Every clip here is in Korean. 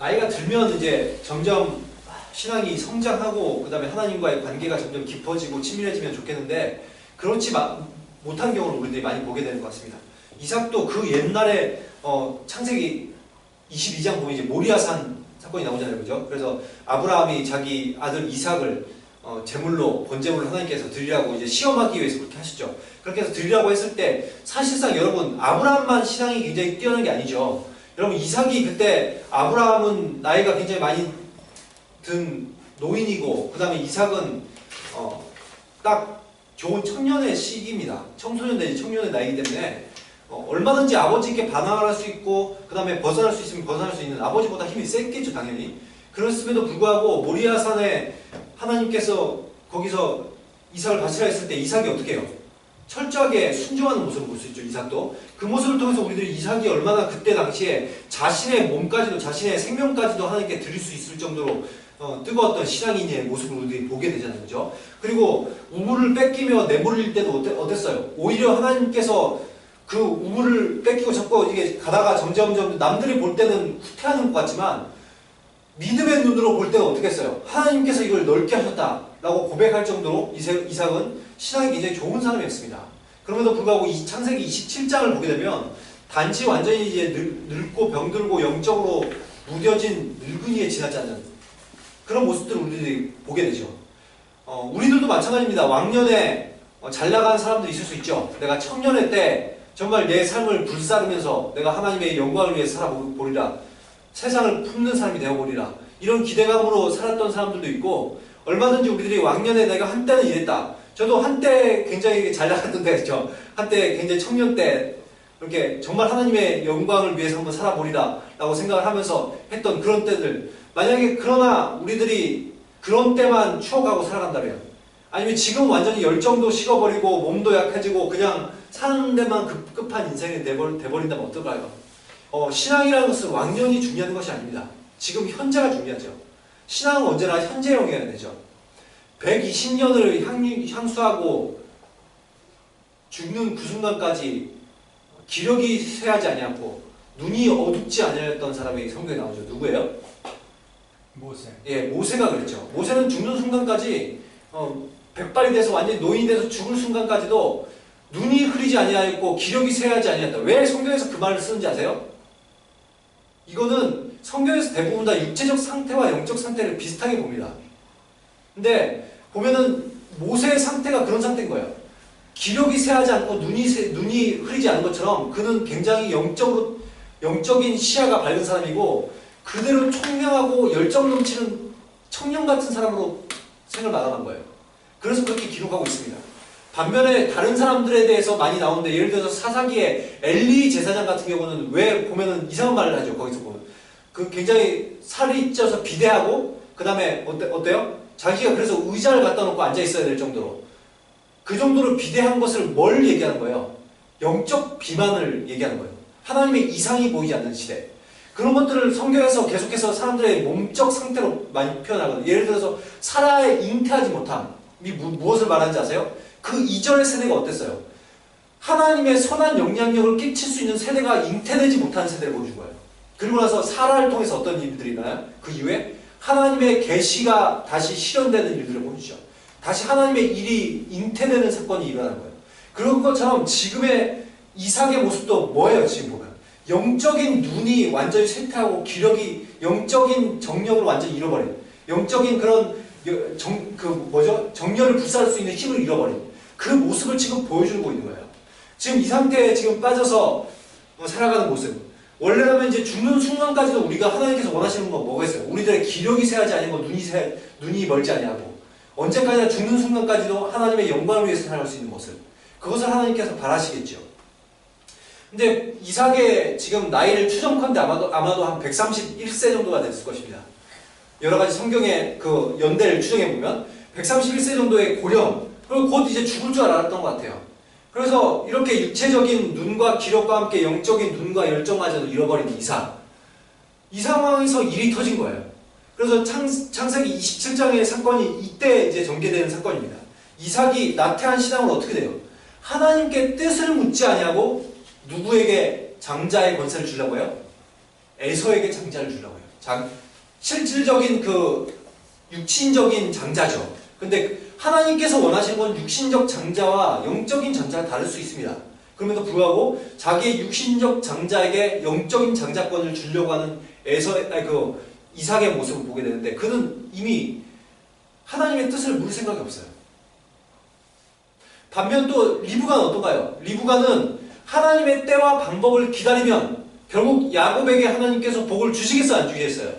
나이가 들면 이제 점점 신앙이 성장하고 그 다음에 하나님과의 관계가 점점 깊어지고 친밀해지면 좋겠는데 그렇지 마- 못한 경우를 우리들이 많이 보게 되는 것 같습니다. 이삭도 그 옛날에 어, 창세기 22장 보면 이제 모리아산 사건이 나오잖아요, 그죠? 그래서 아브라함이 자기 아들 이삭을 어, 제물로 번제물로 하나님께서 드리라고 이제 시험하기 위해서 그렇게 하시죠. 그렇게 해서 드리라고 했을 때 사실상 여러분 아브라함만 신앙이 굉장히 뛰어난 게 아니죠. 여러분 이삭이 그때 아브라함은 나이가 굉장히 많이 든 노인이고 그 다음에 이삭은 어, 딱 좋은 청년의 시기입니다. 청소년 내지 청년의 나이기 때문에 어, 얼마든지 아버지께 반항할 수 있고 그 다음에 벗어날 수 있으면 벗어날 수 있는 아버지보다 힘이 셌겠죠 당연히. 그랬음에도 불구하고 모리아산에 하나님께서 거기서 이삭을 바치라 했을 때 이삭이 어떻게 해요? 철저하게 순종하는 모습을 볼 수 있죠 이삭도 그 모습을 통해서 우리들이 이삭이 얼마나 그때 당시에 자신의 몸까지도 자신의 생명까지도 하나님께 드릴 수 있을 정도로 어, 뜨거웠던 신앙인의 모습을 우리들이 보게 되잖아요 그죠? 그리고 우물을 뺏기며 내몰릴 때도 어땠, 어땠어요? 오히려 하나님께서 그 우물을 뺏기고 자꾸 이게 가다가 점점점 남들이 볼 때는 후퇴하는 것 같지만 믿음의 눈으로 볼 때는 어떻게 했어요? 하나님께서 이걸 넓게 하셨다라고 고백할 정도로 이삭- 이삭은 신앙이 굉장히 좋은 사람이었습니다. 그럼에도 불구하고 이 창세기 27장을 보게 되면 단지 완전히 이제 늙, 늙고 병들고 영적으로 무뎌진 늙은이에 지나지 않는 그런 모습들을 우리들이 보게 되죠. 어, 우리들도 마찬가지입니다. 왕년에 어, 잘 나간 사람들이 있을 수 있죠. 내가 청년의 때 정말 내 삶을 불사르면서 내가 하나님의 영광을 위해 살아보리라. 세상을 품는 사람이 되어보리라. 이런 기대감으로 살았던 사람들도 있고 얼마든지 우리들이 왕년에 내가 한때는 이랬다. 저도 한때 굉장히 잘 나갔던 때였죠. 한때 굉장히 청년 때 이렇게 정말 하나님의 영광을 위해서 한번 살아보리라 라고 생각을 하면서 했던 그런 때들 만약에 그러나 우리들이 그런 때만 추억하고 살아간다면 아니면 지금 완전히 열정도 식어버리고 몸도 약해지고 그냥 사는 데만 급, 급한 인생이 돼버, 돼버린다면 어떨까요? 어, 신앙이라는 것은 왕년이 중요한 것이 아닙니다. 지금 현재가 중요하죠. 신앙은 언제나 현재형이어야 되죠. 120년을 향수하고 죽는 그 순간까지 기력이 쇠하지 아니하고 눈이 어둡지 아니하였던 사람이 성경에 나오죠. 누구예요? 모세. 예, 모세가 그랬죠. 모세는 죽는 순간까지 어, 백발이 돼서 완전히 노인이 돼서 죽을 순간까지도 눈이 흐리지 아니하였고 기력이 쇠하지 아니하였다. 왜 성경에서 그 말을 쓰는지 아세요? 이거는 성경에서 대부분 다 육체적 상태와 영적 상태를 비슷하게 봅니다. 근데 보면은 모세의 상태가 그런 상태인 거예요. 기력이 쇠하지 않고 눈이 새- 눈이 흐리지 않은 것처럼 그는 굉장히 영적으로 영적인 시야가 밝은 사람이고 그대로 총명하고 열정 넘치는 청년 같은 사람으로 생을 마감한 거예요. 그래서 그렇게 기록하고 있습니다. 반면에 다른 사람들에 대해서 많이 나오는데 예를 들어서 사사기의 엘리 제사장 같은 경우는 왜 보면은 이상한 말을 하죠. 거기서 보면 그 굉장히 살이 쪄서 비대하고 그 다음에 어때, 어때요? 자기가 그래서 의자를 갖다 놓고 앉아 있어야 될 정도로 그 정도로 비대한 것을 뭘 얘기하는 거예요? 영적 비만을 얘기하는 거예요. 하나님의 이상이 보이지 않는 시대. 그런 것들을 성경에서 계속해서 사람들의 몸적 상태로 많이 표현하거든요. 예를 들어서 사라의 잉태하지 못함. 이 무, 무엇을 말하는지 아세요? 그 이전의 세대가 어땠어요? 하나님의 선한 영향력을 끼칠 수 있는 세대가 잉태되지 못한 세대를 보여준 거예요. 그리고 나서 사라를 통해서 어떤 일들이 있나요? 그 이후에 하나님의 계시가 다시 실현되는 일들을 보여주죠. 다시 하나님의 일이 잉태되는 사건이 일어나는 거예요. 그런 것처럼 지금의 이삭의 모습도 뭐예요? 지금 보면 영적인 눈이 완전히 쇠퇴하고 기력이 영적인 정력을 완전히 잃어버린 영적인 그런 여- 정, 그 뭐죠? 정열을 불사할 수 있는 힘을 잃어버린 그 모습을 지금 보여주고 있는 거예요. 지금 이 상태에 지금 빠져서 어, 살아가는 모습. 원래라면 이제 죽는 순간까지도 우리가 하나님께서 원하시는 건 뭐겠어요? 우리들의 기력이 쇠하지 아니고 눈이 쇠, 눈이 멀지 아니하고 언제까지나 죽는 순간까지도 하나님의 영광을 위해서 살아갈 수 있는 모습. 그것을 하나님께서 바라시겠죠. 근데 이삭의 지금 나이를 추정컨대 아마도 아마도 한 131세 정도가 됐을 것입니다. 여러 가지 성경의 그 연대를 추정해 보면 131세 정도의 고령 그리고 곧 이제 죽을 줄 알았던 것 같아요. 그래서 이렇게 육체적인 눈과 기력과 함께 영적인 눈과 열정마저도 잃어버린 이삭. 이 상황에서 일이 터진 거예요. 그래서 창, 창세기 27장의 사건이 이때 이제 전개되는 사건입니다. 이삭이 나태한 신앙으로 어떻게 돼요? 하나님께 뜻을 묻지 아니하고 누구에게 장자의 권세를 주려고 해요? 에서에게 장자를 주려고 해요. 장, 실질적인 그 육신적인 장자죠. 근데 하나님께서 원하시는 건 육신적 장자와 영적인 장자가 다를 수 있습니다. 그럼에도 불구하고 자기의 육신적 장자에게 영적인 장자권을 주려고 하는 에서 아니 그 이삭의 모습을 보게 되는데 그는 이미 하나님의 뜻을 물을 생각이 없어요. 반면 또 리브가는 어떤가요? 리브가는 하나님의 때와 방법을 기다리면 결국 야곱에게 하나님께서 복을 주시겠어요, 안 주시겠어요?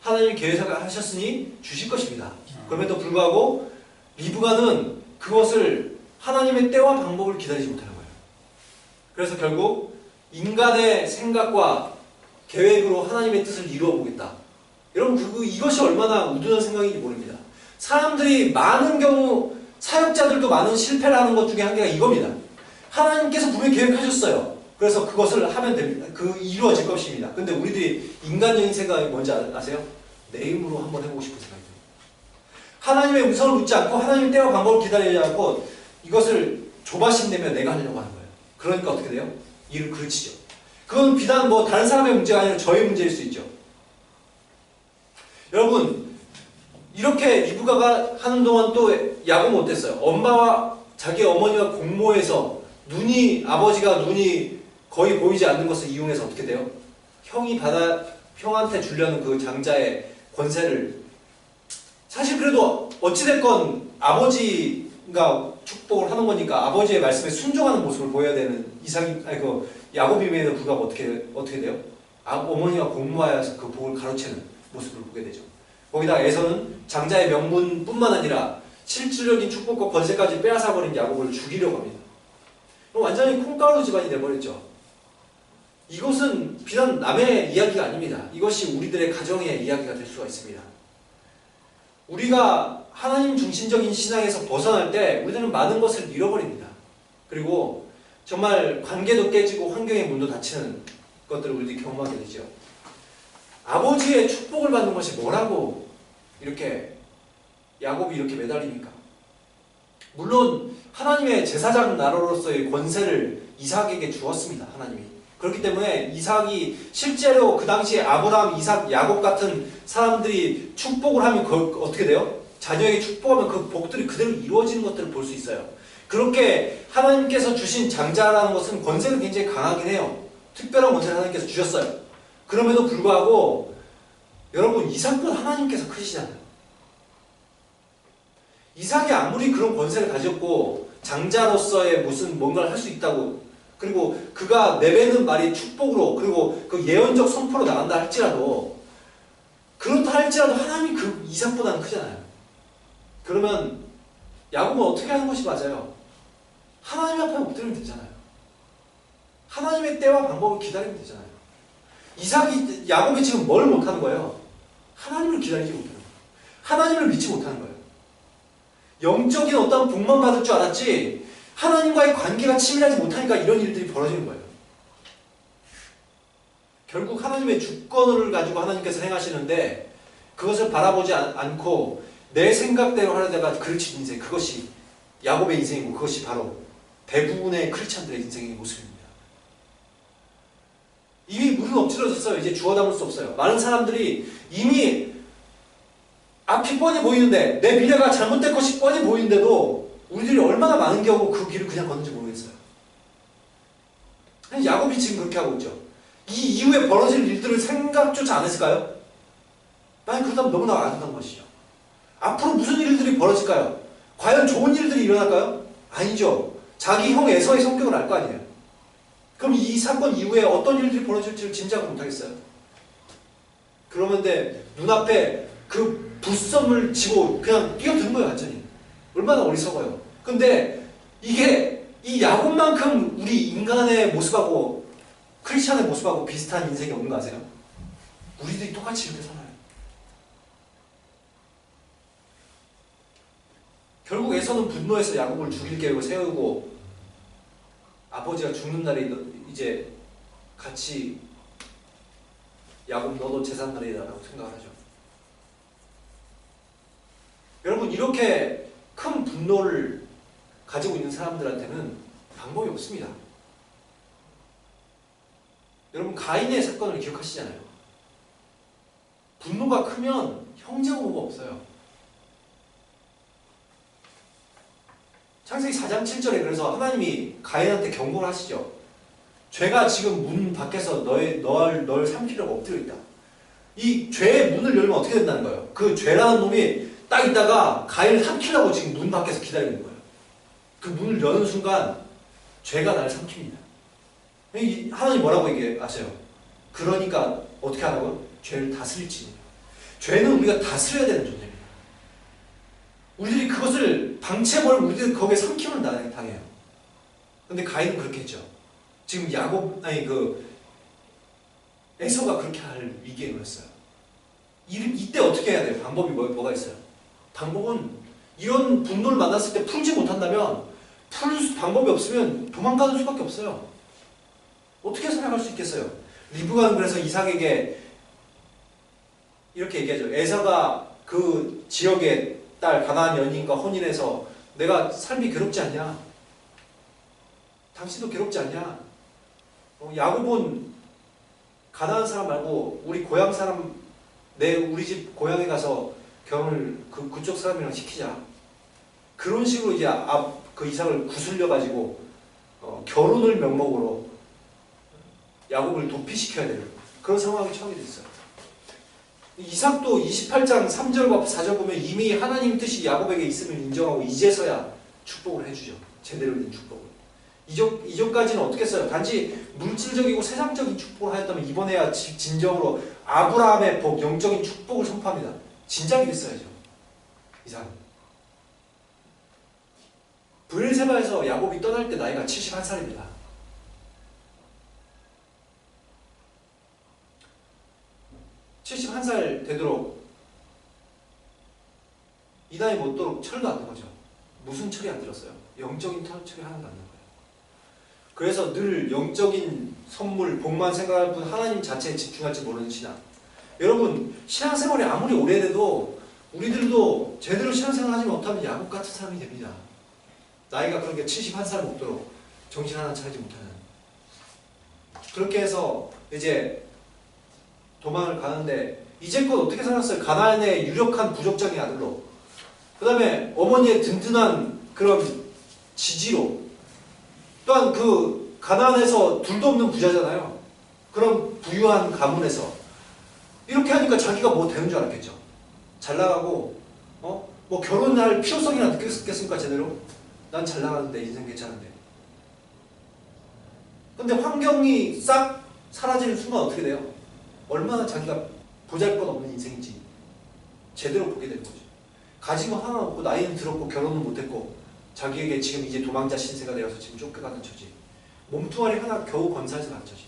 하나님이 계획하셨으니 주실 것입니다. 그럼에도 불구하고 리브가는 그것을 하나님의 때와 방법을 기다리지 못하는 거예요. 그래서 결국 인간의 생각과 계획으로 하나님의 뜻을 이루어 보겠다. 여러분 그 이것이 얼마나 우둔한 생각인지 모릅니다. 사람들이 많은 경우 사역자들도 많은 실패를 하는 것 중에 한 개가 이겁니다. 하나님께서 분명히 계획하셨어요. 그래서 그것을 하면 됩니다. 그 이루어질 것입니다. 근데 우리들이 인간적인 생각이 뭔지 아- 아세요? 내 힘으로 한번 해보고 싶은 생각이 듭니다. 하나님의 음성을 묻지 않고 하나님의 때와 방법을 기다리지 않고 이것을 조바심 내면 내가 하려고 하는 거예요. 그러니까 어떻게 돼요? 일을 그르치죠. 그건 비단 뭐 다른 사람의 문제가 아니라 저의 문제일 수 있죠. 여러분 이렇게 리브가가 하는 동안 또 야곱은 어땠어요? 엄마와 자기 어머니와 공모해서 눈이 아버지가 눈이 거의 보이지 않는 것을 이용해서 어떻게 돼요? 형이 받아 형한테 주려는 그 장자의 권세를 사실 그래도 어찌됐건 아버지가 축복을 하는 거니까 아버지의 말씀에 순종하는 모습을 보여야 되는 이상이 아니 그 야곱임에도 불구하고 어떻게 어떻게 돼요? 아, 어머니가 공모하여서 그 복을 가로채는 모습을 보게 되죠. 거기다 에서는 장자의 명분뿐만 아니라 실질적인 축복과 권세까지 빼앗아 버린 야곱을 죽이려고 합니다. 그럼 완전히 콩가루 집안이 돼버렸죠. 이것은 비단 남의 이야기가 아닙니다. 이것이 우리들의 가정의 이야기가 될 수가 있습니다. 우리가 하나님 중심적인 신앙에서 벗어날 때 우리들은 많은 것을 잃어버립니다. 그리고 정말 관계도 깨지고 환경의 문도 닫히는 것들을 우리들이 경험하게 되죠. 아버지의 축복을 받는 것이 뭐라고 이렇게 야곱이 이렇게 매달립니까? 물론 하나님의 제사장 나라로서의 권세를 이삭에게 주었습니다. 하나님이. 그렇기 때문에 이삭이 실제로 그 당시에 아브라함, 이삭, 야곱 같은 사람들이 축복을 하면 그 어떻게 돼요? 자녀에게 축복하면 그 복들이 그대로 이루어지는 것들을 볼 수 있어요. 그렇게 하나님께서 주신 장자라는 것은 권세는 굉장히 강하긴 해요. 특별한 권세를 하나님께서 주셨어요. 그럼에도 불구하고 여러분 이삭보다 하나님께서 크시잖아요. 이삭이 아무리 그런 권세를 가졌고 장자로서의 무슨 뭔가를 할 수 있다고 그리고 그가 내뱉는 말이 축복으로 그리고 그 예언적 선포로 나간다 할지라도 그렇다 할지라도 하나님이 그 이삭보다는 크잖아요. 그러면 야곱은 어떻게 하는 것이 맞아요? 하나님 앞에 엎드리면 되잖아요. 하나님의 때와 방법을 기다리면 되잖아요. 이삭이 야곱이 지금 뭘 못하는 거예요? 하나님을 기다리지 못하는 거예요. 하나님을 믿지 못하는 거예요. 영적인 어떤 복만 받을 줄 알았지 하나님과의 관계가 치밀하지 못하니까 이런 일들이 벌어지는 거예요. 결국 하나님의 주권을 가지고 하나님께서 행하시는데 그것을 바라보지 않, 않고 내 생각대로 하려다가 그르친 인생 그것이 야곱의 인생이고 그것이 바로 대부분의 크리스찬들의 인생의 모습입니다. 이미 물은 엎질러졌어요. 이제 주워 담을 수 없어요. 많은 사람들이 이미 앞이 뻔히 보이는데 내 미래가 잘못될 것이 뻔히 보이는데도 우리들이 얼마나 많은 경우 그 길을 그냥 걷는지 모르겠어요. 야곱이 지금 그렇게 하고 있죠. 이 이후에 벌어질 일들을 생각조차 안 했을까요? 만약 그렇다면 너무나 아득한 것이죠. 앞으로 무슨 일들이 벌어질까요? 과연 좋은 일들이 일어날까요? 아니죠. 자기 형 에서의 성격을 알 거 아니에요. 그럼 이 사건 이후에 어떤 일들이 벌어질지를 짐작을 못하겠어요. 그러는데 눈앞에 그 부썸을 지고 그냥 뛰어든 거예요, 완전히. 얼마나 어리석어요. 근데 이게 이 야곱만큼 우리 인간의 모습하고 크리스찬의 모습하고 비슷한 인생이 없는 거 아세요? 우리들이 똑같이 이렇게 살아요. 결국 에서는 분노해서 야곱을 죽일 계획을 세우고 아버지가 죽는 날에 이제 같이 야곱 너도 재산 날이다라고 생각을 하죠. 여러분 이렇게 큰 분노를 가지고 있는 사람들한테는 방법이 없습니다. 여러분 가인의 사건을 기억하시잖아요. 분노가 크면 형제가 뭐가 없어요. 창세기 4장 7절에 그래서 하나님이 가인한테 경고를 하시죠. 죄가 지금 문 밖에서 너의 널, 널 삼키려고 엎드려 있다. 이 죄의 문을 열면 어떻게 된다는 거예요? 그 죄라는 놈이 딱 있다가 가인을 삼키려고 지금 문 밖에서 기다리는 거예요. 그 문을 여는 순간 죄가 나를 삼킵니다. 이- 하나님 뭐라고 얘기하세요? 그러니까 어떻게 하라고요? 죄를 다스릴지. 죄는 우리가 다스려야 되는 존재입니다. 우리들이 그것을 방치해버리면 우리들 거기에 나- 당해요. 근데 가인은 그렇게 했죠. 지금 야곱, 아니 그, 에서가 그렇게 할 위기에 놓였어요. 이, 이때 어떻게 해야 돼요? 방법이 뭐, 뭐가 있어요? 방법은 이런 분노를 만났을 때 풀지 못한다면 풀 수- 방법이 없으면 도망가는 수밖에 없어요. 어떻게 살아갈 수 있겠어요? 리브가는 그래서 이삭에게 이렇게 얘기하죠. 에서가 그 지역의 딸 가나안 연인과 혼인해서 내가 삶이 괴롭지 않냐? 당신도 괴롭지 않냐? 어, 야곱은 가나안 사람 말고 우리 고향 사람 내 우리 집 고향에 가서 결혼을 그 그쪽 사람이랑 시키자. 그런 식으로 이제 앞 그 이삭을 구슬려 가지고 어, 결혼을 명목으로 야곱을 도피시켜야 되는 그런 상황이 처음이 됐어요. 이삭도 28장 3절과 4절 보면 이미 하나님 뜻이 야곱에게 있음을 인정하고 이제서야 축복을 해주죠. 제대로 된 축복을. 이전, 이전까지는 어떻게 했어요? 단지 물질적이고 세상적인 축복을 하였다면 이번에야 지- 진정으로 아브라함의 복, 영적인 축복을 선포합니다. 진작에 됐어야죠. 이삭은. 브엘세바에서 야곱이 떠날 때 나이가 71살입니다. (71살) 되도록 이 나이 못도록 철도 안든 거죠. 무슨 철이 안 들었어요? 영적인 철- 철이 하나도 안든 거예요. 그래서 늘 영적인 선물, 복만 생각할 뿐 하나님 자체에 집중할지 모르는 신앙. 여러분, 신앙생활이 아무리 오래돼도 우리들도 제대로 신앙생활 하지 못하면 야곱 같은 사람이 됩니다. 나이가 그렇게 71살 먹도록 정신 하나 차리지 못하는. 그렇게 해서 이제 도망을 가는데 이제껏 어떻게 살았어요? 가나안의 유력한 부족장의 아들로. 그 다음에 어머니의 든든한 그런 지지로. 또한 그 가나안에서 둘도 없는 부자잖아요. 그런 부유한 가문에서 이렇게 하니까 자기가 뭐 되는 줄 알았겠죠. 잘 나가고 어? 뭐 결혼할 필요성이나 느꼈겠습니까 제대로? 난 잘 나가는데 인생 괜찮은데. 근데 환경이 싹 사라지는 순간 어떻게 돼요? 얼마나 자기가 보잘것없는 인생인지 제대로 보게 되는 거죠. 가진 거 하나 없고 나이는 들었고 결혼은 못했고 자기에게 지금 이제 도망자 신세가 되어서 지금 쫓겨가는 처지. 몸뚱아리 하나 겨우 건사해서 간 처지.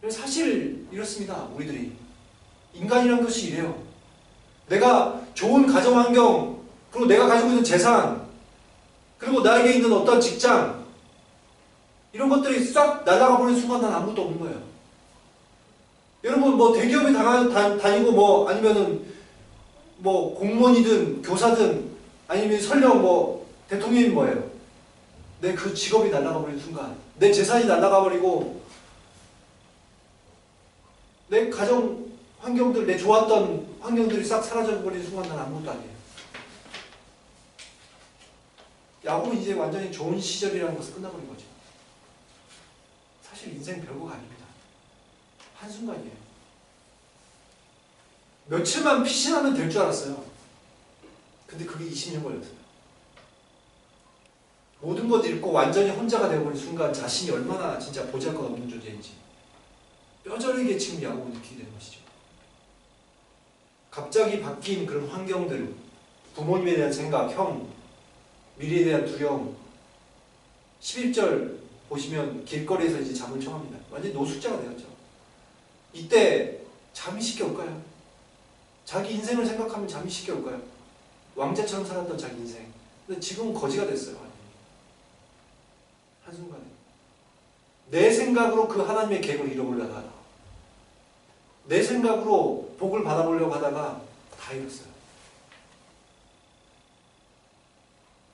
그래서 사실 이렇습니다. 우리들이 인간이란 것이 이래요. 내가 좋은 가정 환경 그리고 내가 가지고 있는 재산 그리고 나에게 있는 어떤 직장 이런 것들이 싹 날아가 버리는 순간 난 아무것도 없는 거예요. 여러분 뭐 대기업에 다가, 다, 다니고 뭐 아니면은 뭐 공무원이든 교사든 아니면 설령 뭐 대통령이 뭐예요? 내 그 직업이 날아가 버리는 순간 내 재산이 날아가 버리고 내 가정 환경들 내 좋았던 환경들이 싹 사라져 버리는 순간 난 아무것도 아니에요. 야곱은 이제 완전히 좋은 시절이라는 것을 끝나버린 거죠. 사실 인생 별거가 아닙니다. 한순간이에요. 며칠만 피신하면 될 줄 알았어요. 근데 그게 20년 걸렸어요. 모든 것 잃고 완전히 혼자가 되어버린 순간 자신이 얼마나 진짜 보잘것 없는 존재인지 뼈저리게 지금 야곱은 느끼게 되는 것이죠. 갑자기 바뀐 그런 환경들, 부모님에 대한 생각, 형, 미래에 대한 두려움. 11절 보시면 길거리에서 이제 잠을 청합니다. 완전 노숙자가 되었죠. 이때 잠이 쉽게 올까요? 자기 인생을 생각하면 잠이 쉽게 올까요? 왕자처럼 살았던 자기 인생. 근데 지금은 거지가 됐어요. 한순간에. 내 생각으로 그 하나님의 계획을 잃어버리려고 하다가 내 생각으로 복을 받아보려고 하다가 다 잃었어요.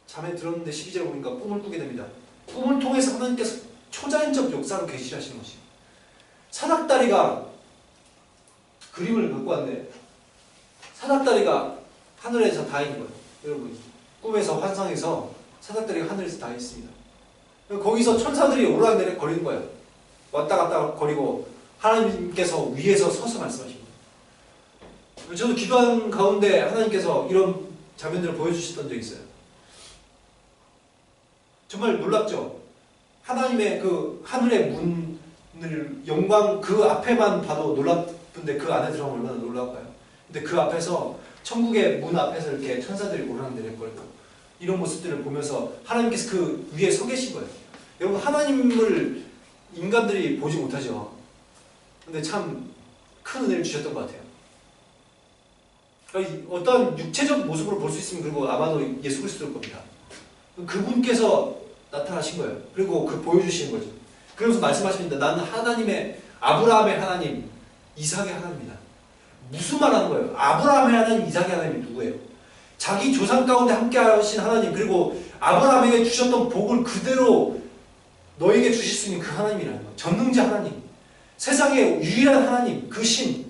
잠에 들었는데 12절 보니까 꿈을 꾸게 됩니다. 꿈을 통해서 하나님께서 초자연적 역사로 계시하시는 것이에요. 사닥다리가 그림을 갖고 왔네. 사닥다리가 하늘에서 다 있는 거예요. 여러분 꿈에서 환상에서 사닥다리가 하늘에서 다 있습니다. 거기서 천사들이 오르락내리락 거리는 거예요. 왔다 갔다 거리고 하나님께서 위에서 서서 말씀하신 거예요. 저도 기도하는 가운데 하나님께서 이런 장면들을 보여주셨던 적이 있어요. 정말 놀랍죠? 하나님의 그 하늘의 문을 영광 그 앞에만 봐도 놀랍던데 그 안에 들어가면 얼마나 놀라울까요? 근데 그 앞에서 천국의 문 앞에서 이렇게 천사들이 오르락내리락거리고 이런 모습들을 보면서 하나님께서 그 위에 서 계신 거예요. 여러분 하나님을 인간들이 보지 못하죠. 근데 참 큰 은혜를 주셨던 것 같아요. 그러니까 어떤 육체적 모습으로 볼 수 있으면 그리고 아마도 예수 그리스도일 겁니다. 그분께서 나타나신 거예요. 그리고 그 보여주시는 거죠. 그러면서 말씀하십니다. 나는 하나님의 아브라함의 하나님, 이삭의 하나님이다. 무슨 말 하는 거예요? 아브라함의 하나님, 이삭의 하나님이 누구예요? 자기 조상 가운데 함께 하신 하나님, 그리고 아브라함에게 주셨던 복을 그대로 너에게 주실 수 있는 그 하나님이라는 거예요. 전능자 하나님. 세상의 유일한 하나님, 그 신.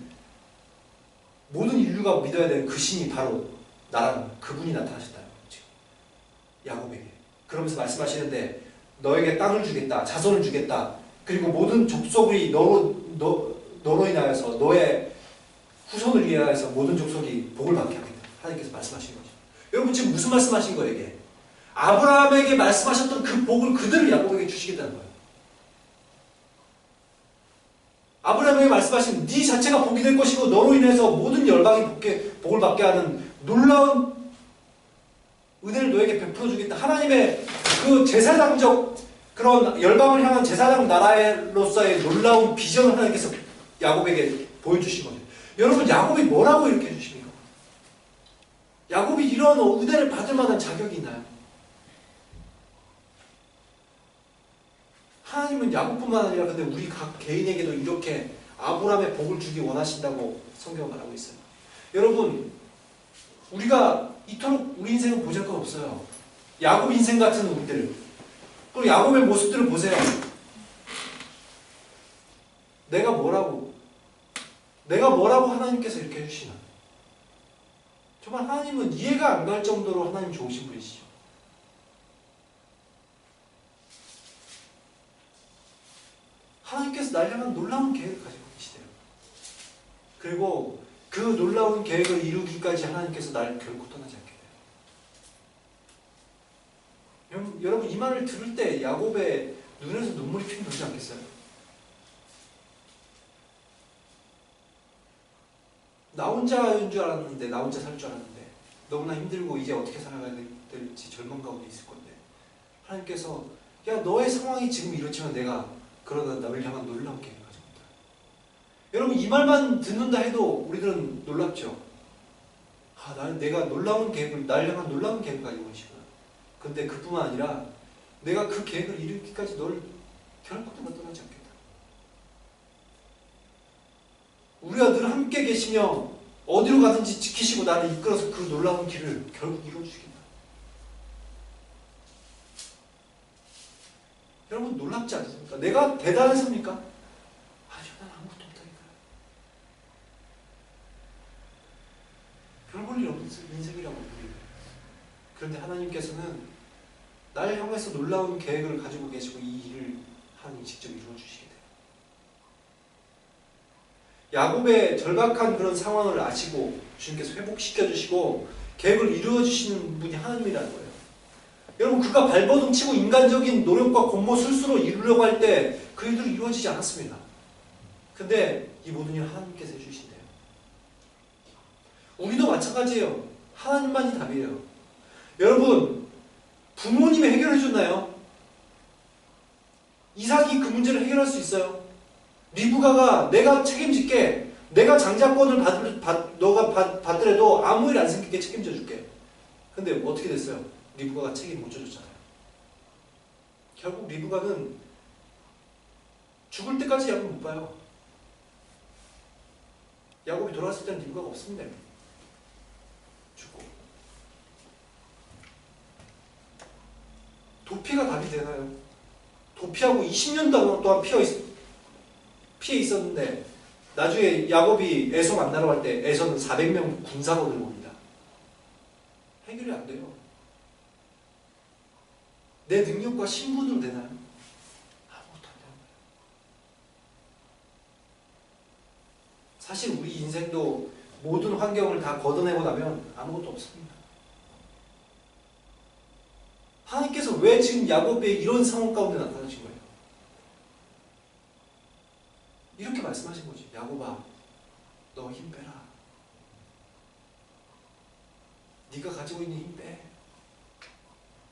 모든 인류가 믿어야 되는 그 신이 바로 나라는 그분이 나타나셨다는 거죠. 야곱에게. 그러면서 말씀하시는데 너에게 땅을 주겠다, 자손을 주겠다. 그리고 모든 족속이 너로 너 너로 인하여서 너의 후손을 위하여서 모든 족속이 복을 받게 하나님께서 말씀하신 거죠. 여러분 지금 무슨 말씀하신 거예요, 이게? 아브라함에게 말씀하셨던 그 복을 그대로 야곱에게 주시겠다는 거예요. 아브라함에게 말씀하신 네 자체가 복이 될 것이고 너로 인해서 모든 열방이 복게, 복을 받게 하는 놀라운 은혜를 너에게 베풀어 주겠다. 하나님의 그 제사장적 그런 열방을 향한 제사장 나라로서의 놀라운 비전을 하나님께서 야곱에게 보여주신 거죠. 여러분 야곱이 뭐라고 이렇게 해주십니까? 야곱이 이런 은혜를 받을 만한 자격이 있나요? 하나님은 야곱뿐만 아니라 근데 우리 각 개인에게도 이렇게 아브라함의 복을 주기 원하신다고 성경은 말하고 있어요. 여러분 우리가 이토록 우리 인생은 보잘것 없어요. 야곱 인생 같은 우리들 그리고 야곱의 모습들을 보세요. 내가 뭐라고 내가 뭐라고 하나님께서 이렇게 해주시나 정말 하나님은 이해가 안 갈 정도로 하나님 좋으신 분이시죠. 하나님께서 날 향한 놀라운 계획을 가지고 계시대요. 그리고 그 놀라운 계획을 이루기까지 하나님께서 날 결코 떠나지 않게 돼요. 여러분 이 말을 들을 때 야곱의 눈에서 눈물이 핑 돌지 않겠어요? 나 혼자인 줄 알았는데 나 혼자 살 줄 알았는데 너무나 힘들고 이제 어떻게 살아가야 될지 절망 가운데 있을 건데 하나님께서 야 너의 상황이 지금 이렇지만 내가 그러나 나를 향한 놀라운 계획을 가지고 있다. 여러분 이 말만 듣는다 해도 우리들은 놀랍죠. 아 나는 내가 놀라운 계획을 나를 향한 놀라운 계획을 가지고 계시구나. 근데 그뿐만 아니라 내가 그 계획을 이루기까지 널 결코 떠나지 않겠다. 우리가 늘 함께 계시며 어디로 가든지 지키시고 나를 이끌어서 그 놀라운 길을 결국 이루어주시겠다. 여러분 놀랍지 않습니까? 내가 대단해서입니까? 아니요, 난 아무것도 못하니까요. 별볼일 없는 인생이라고 우리. 그런데 하나님께서는 날 향해서 놀라운 계획을 가지고 계시고 이 일을 하나님 직접 이루어 주시게 돼요. 야곱의 절박한 그런 상황을 아시고 주님께서 회복시켜 주시고 계획을 이루어 주시는 분이 하나님이라는 거예요. 여러분 그가 발버둥 치고 인간적인 노력과 공모 술수로 이루려고 할 때 그 일들이 이루어지지 않았습니다. 근데 이 모든 일을 하나님께서 해주신대요. 우리도 마찬가지예요. 하나님만이 답이에요. 여러분 부모님이 해결해 줬나요? 이삭이 그 문제를 해결할 수 있어요? 리브가가 내가 책임질게. 내가 장자권을 받, 받, 너가 받, 받더라도 아무 일 안 생기게 책임져 줄게. 근데 어떻게 됐어요? 리브가가 책임 못 져줬잖아요. 결국 리브가는 죽을 때까지 야곱 못 봐요. 야곱이 돌아왔을 때는 리브가가 없습니다. 죽고. 도피가 답이 되나요? 도피하고 20년 동안 피해, 있, 피해 있었는데 나중에 야곱이 에서 만나러 갈 때 에서는 400명 군사로 들고 옵니다. 해결이 안 돼요. 내 능력과 신분으로 되나요? 아무것도 안 되는 거예요. 사실 우리 인생도 모든 환경을 다 걷어내고 나면 아무것도 없습니다. 하나님께서 왜 지금 야곱의 이런 상황 가운데 나타나신 거예요? 이렇게 말씀하신 거지. 야곱아, 너 힘 빼라. 네 가 가지고 있는 힘 빼.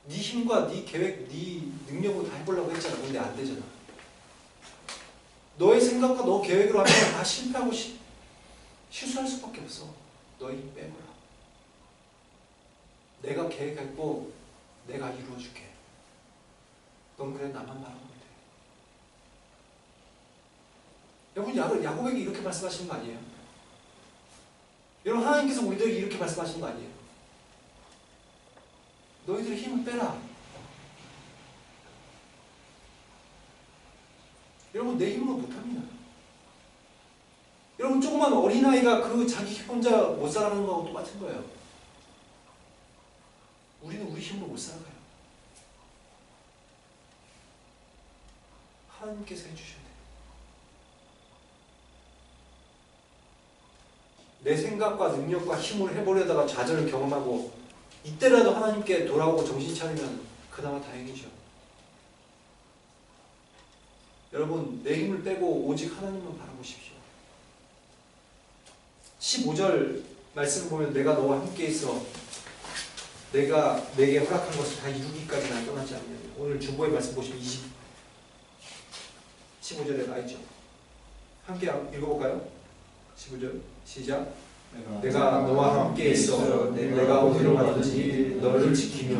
네 힘과 네 계획, 네 능력으로 다 해보려고 했잖아. 근데 안 되잖아. 너의 생각과 너 계획으로 하면 다 실패하고 시, 실수할 수밖에 없어. 너의 힘 빼보라. 내가 계획했고 내가 이루어줄게. 넌 그래 나만 바라보면 돼. 여러분 야곱, 야곱에게 이렇게 말씀하시는 거 아니에요? 여러분 하나님께서 우리들에게 이렇게 말씀하시는 거 아니에요? 너희들의 힘을 빼라. 여러분 내 힘으로 못합니다. 여러분 조그만 어린아이가 그 자기 혼자 못 살아가는 거하고 똑같은 거예요. 우리는 우리 힘으로 못 살아가요. 하나님께서 해주셔야 돼요. 내 생각과 능력과 힘으로 해보려다가 좌절을 경험하고 이때라도 하나님께 돌아오고 정신 차리면 그나마 다행이죠. 여러분 내 힘을 빼고 오직 하나님만 바라보십시오. 15절 말씀을 보면 내가 너와 함께 있어 내가 내게 허락한 것을 다 이루기까지 난 떠나지 않느냐. 오늘 주보의 말씀 보시면 20 15절에 나 있죠. 함께 읽어볼까요? 15절 시작. 내가 너와 함께 있어. 내가 어디로 가든지 너를 지키며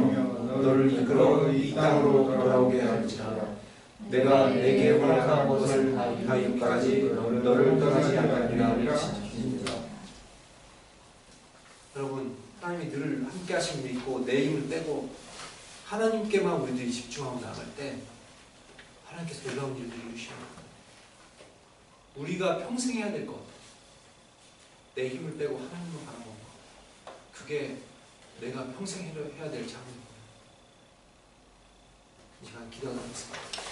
너를 이끌어 이 땅으로 돌아오게 할지라. 내가 내게 허락한 것을 다 이루기까지 너를 떠나지 않으리라 여러분 하나님이 늘 함께 하심을 믿고 내 힘을 빼고 하나님께만 우리들이 집중하고 나갈 때 하나님께서 놀라운 일들을 이루시는 우리가 평생 해야 될 것 내 힘을 빼고 하나님만 바라보는 것 그게 내가 평생 해야 될 작업입니다. 이 시간 기도하겠습니다